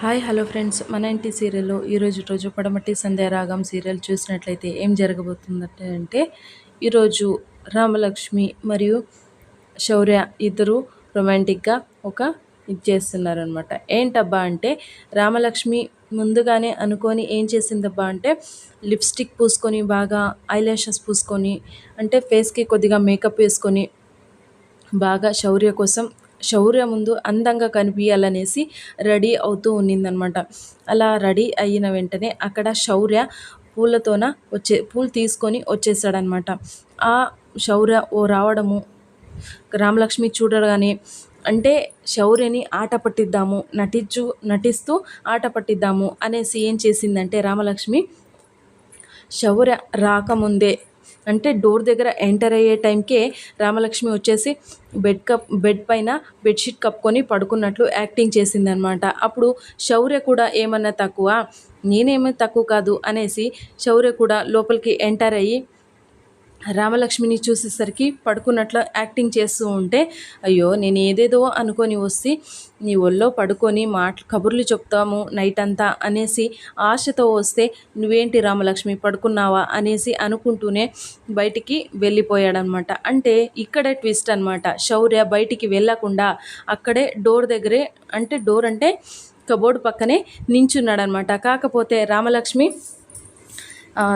Hi hello friends. మన ఇంటి సీరియల్లో ఈరోజు రోజు పడమటి సంధ్యారాగం సీరియల్ చూసినట్లయితే ఏం జరగబోతుందంటే అంటే ఈరోజు రామలక్ష్మి మరియు శౌర్య ఇద్దరు రొమాంటిక్గా ఒక ఇది చేస్తున్నారనమాట ఏంటబ్బా అంటే రామలక్ష్మి ముందుగానే అనుకొని ఏం చేసిందబ్బా అంటే లిప్స్టిక్ పూసుకొని బాగా ఐలాషెస్ పూసుకొని అంటే ఫేస్కి కొద్దిగా మేకప్ వేసుకొని బాగా శౌర్య కోసం శౌర్య ముందు అందంగా కనిపించాలనేసి రెడీ అవుతూ ఉన్నిందనమాట. అలా రెడీ అయిన వెంటనే అక్కడ శౌర్య పూలతోన వచ్చే పూలు తీసుకొని వచ్చేసాడనమాట. ఆ శౌర్య ఓ రావడము రామలక్ష్మి చూడగానే అంటే శౌర్యని ఆట పట్టిద్దాము నటించు నటిస్తూ ఆట పట్టిద్దాము అనేసి ఏం చేసిందంటే రామలక్ష్మి శౌర్య రాకముందే అంటే డోర్ దగ్గర ఎంటర్ అయ్యే టైంకే రామలక్ష్మి వచ్చేసి బెడ్ కప్ బెడ్ పైన బెడ్షీట్ కప్పుకొని పడుకున్నట్లు యాక్టింగ్ చేసిందనమాట. అప్పుడు శౌర్య కూడా ఏమన్నా తక్కువ? నేనేమీ తక్కువ కాదు అనేసి శౌర్య కూడా లోపలికి ఎంటర్ అయ్యి రామలక్ష్మిని చూసేసరికి పడుకున్నట్లు యాక్టింగ్ చేస్తూ ఉంటే అయ్యో నేను ఏదేదో అనుకొని వస్తే నీ ఒళ్ళో పడుకొని మాట కబుర్లు చెప్తాము నైట్ అంతా అనేసి ఆశతో వస్తే నువ్వేంటి రామలక్ష్మి పడుకున్నావా అనేసి అనుకుంటూనే బయటికి వెళ్ళిపోయాడనమాట. అంటే ఇక్కడే ట్విస్ట్ అనమాట. శౌర్య బయటికి వెళ్ళకుండా అక్కడే డోర్ దగ్గరే అంటే డోర్ అంటే కబోర్డ్ పక్కనే నించున్నాడనమాట. కాకపోతే రామలక్ష్మి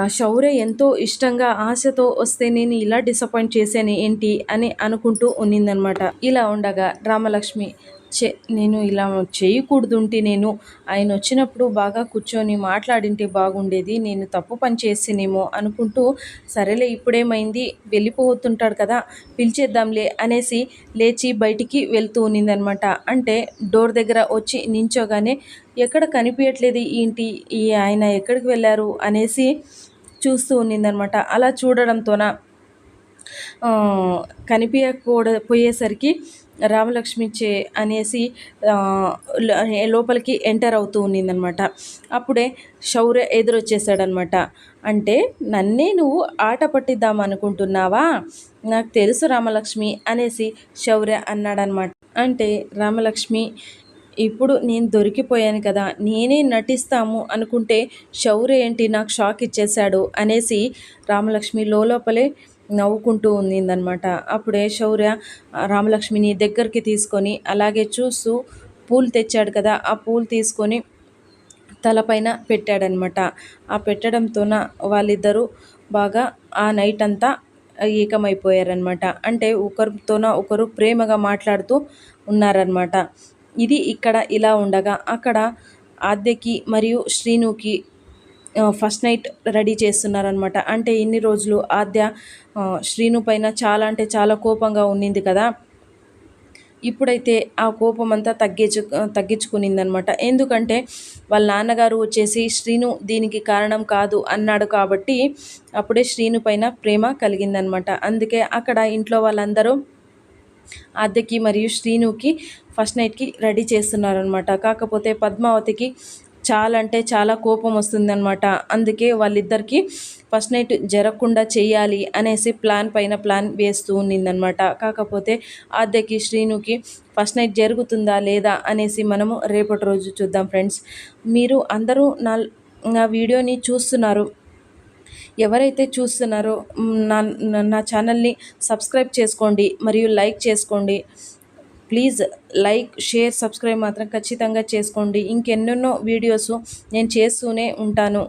శౌర్య ఎంతో ఇష్టంగా ఆశతో వస్తే నేను ఇలా డిసప్పాయింట్ చేశాను ఏంటి అని అనుకుంటూ ఉన్నిందనమాట. ఇలా ఉండగా రామలక్ష్మి చే నేను ఇలా చేయకూడదుంటే నేను. ఆయన వచ్చినప్పుడు బాగా కూర్చొని మాట్లాడింటే బాగుండేది. నేను తప్పు పని చేసినేమో అనుకుంటూ సరేలే ఇప్పుడేమైంది వెళ్ళిపోతుంటాడు కదా పిలిచేద్దాంలే అనేసి లేచి బయటికి వెళ్తూ ఉన్నిందనమాట. అంటే డోర్ దగ్గర వచ్చి నించోగానే ఎక్కడ కనిపించట్లేదు ఏంటి ఈ ఆయన ఎక్కడికి వెళ్ళారు అనేసి చూస్తూ ఉన్నిందనమాట. అలా చూడడంతోన కనిపించకూడ పోయేసరికి రామలక్ష్మి చే అనేసి లోపలికి ఎంటర్ అవుతూ ఉన్నిందనమాట అప్పుడే శౌర్య ఎదురొచ్చేసాడనమాట అంటే నన్నే నువ్వు ఆట పట్టిద్దాం అనుకుంటున్నావా నాకు తెలుసు రామలక్ష్మి అనేసి శౌర్య అన్నాడనమాట అంటే రామలక్ష్మి ఇప్పుడు నేను దొరికిపోయాను కదా నేనే నటిస్తాము అనుకుంటే శౌర్య ఏంటి నాకు షాక్ ఇచ్చేశాడు అనేసి రామలక్ష్మి లోపలే నవ్వుకుంటూ ఉందన్నమాట అప్పుడే శౌర్య రామలక్ష్మిని దగ్గరికి తీసుకొని అలాగే చూస్తూ పూలు తెచ్చాడు కదా ఆ పూలు తీసుకొని తలపైన పెట్టాడనమాట ఆ పెట్టడంతోన వాళ్ళిద్దరూ బాగా ఆ నైట్ అంతా ఏకమైపోయారనమాట అంటే ఒకరితోన ఒకరు ప్రేమగా మాట్లాడుతూ ఉన్నారనమాట ఇది ఇక్కడ ఇలా ఉండగా అక్కడ ఆద్యకి మరియు శ్రీనుకి ఫస్ట్ నైట్ రెడీ చేస్తున్నారనమాట అంటే ఇన్ని రోజులు ఆద్య శ్రీను పైన చాలా అంటే చాలా కోపంగా ఉండింది కదా. ఇప్పుడైతే ఆ కోపం అంతా తగ్గించు తగ్గించుకునిందనమాట ఎందుకంటే వాళ్ళ నాన్నగారు వచ్చేసి శ్రీను దీనికి కారణం కాదు అన్నాడు కాబట్టి అప్పుడే శ్రీను పైన ప్రేమ కలిగిందనమాట అందుకే అక్కడ ఇంట్లో వాళ్ళందరూ అద్దెకి మరియు శ్రీనుకి ఫస్ట్ నైట్కి రెడీ చేస్తున్నారనమాట కాకపోతే పద్మావతికి చాలా అంటే చాలా కోపం వస్తుందన్నమాట. అందుకే వాళ్ళిద్దరికి ఫస్ట్ నైట్ జరగకుండా చేయాలి అనేసి ప్లాన్ పైన ప్లాన్ వేస్తూ ఉన్నిందనమాట కాకపోతే ఆద్యకి శ్రీనుకి ఫస్ట్ నైట్ జరుగుతుందా లేదా అనేసి మనము రేపటి రోజు చూద్దాం ఫ్రెండ్స్. మీరు అందరూ నా నా వీడియోని చూస్తున్నారు. ఎవరైతే చూస్తున్నారో నా నా ఛానల్ని సబ్స్క్రైబ్ చేసుకోండి మరియు లైక్ చేసుకోండి. ప్లీజ్ లైక్ షేర్ సబ్స్క్రైబ్ మాత్రం ఖచ్చితంగా చేసుకోండి. ఇంకెన్నెన్నో వీడియోస్ నేను చేస్తూనే ఉంటాను.